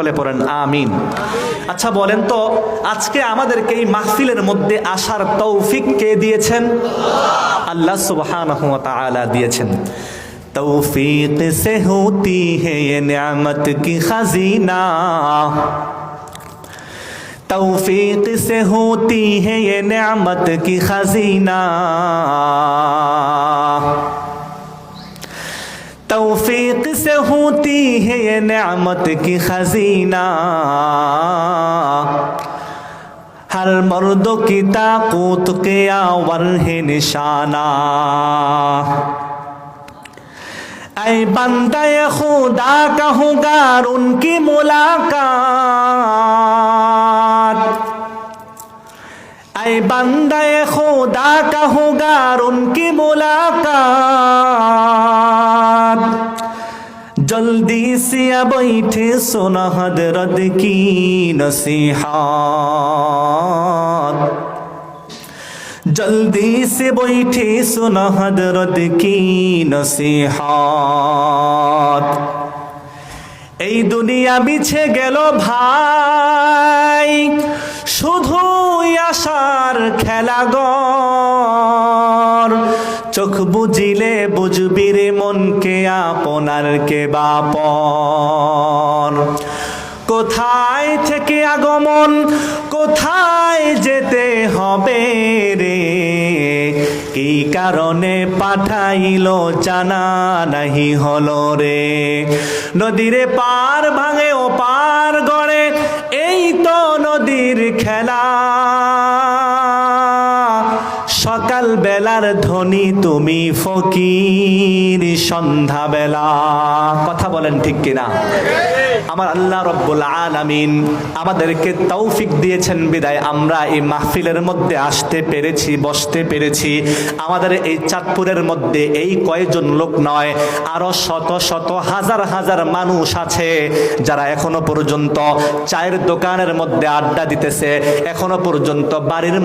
হলে পড়েন, আমিন। আচ্ছা বলেন তো, আজকে আমাদেরকে এই মাহফিলের মধ্যে আসার তৌফিক কে দিয়েছেন? আল্লাহ সুবহান দিয়েছেন। তৌফিক সে হতি হে কি খাজিনা। তৌফিক সে হতি ہے কি খাজিনা। तौफीक से होती है ये नेमत की खजीना हर मर्द की ताकूत के आवर है निशाना ऐ बंदे खुदा कहूँगा उनकी मुलाकात ऐ बंदे खुदा कहूँगा उनकी मुलाकात জলদি সিয়া বৈঠে সোনা হদরত কি নসিহাত জলদি সে বৈঠে সোনা হদরত কি নসিহাত এই দুনিয়া বিছে গেল ভাই শুধু আশার খেলা গ চোখ বুঝিলে বুঝবি রে মনকে আপনার কে বাপন কোথায় থেকে আগমন, কোথায় যেতে হবে রে? কি কারণে পাঠাইল জানা নাহি হলো রে? নদীরে পার ভাঙে ও পার সকাল বেলার ধ্বনি, তুমি ফকির সন্ধ্যা বেলা কথা বলেন ঠিক কিনা? আমার আল্লাহ রব্বুল আলামিন আমাদেরকে তৌফিক দিয়েছেন বিদায়। আমরা এই মাহফিলের মধ্যে আসতে পেরেছি, বসতে পেরেছি। আমাদের এই চাঁদপুরের মধ্যে এই কয়েকজন লোক নয়, আরও শত শত হাজার হাজার মানুষ আছে যারা এখনও পর্যন্ত চায়ের দোকানের মধ্যে আড্ডা দিতেছে, এখনও পর্যন্ত বাড়ির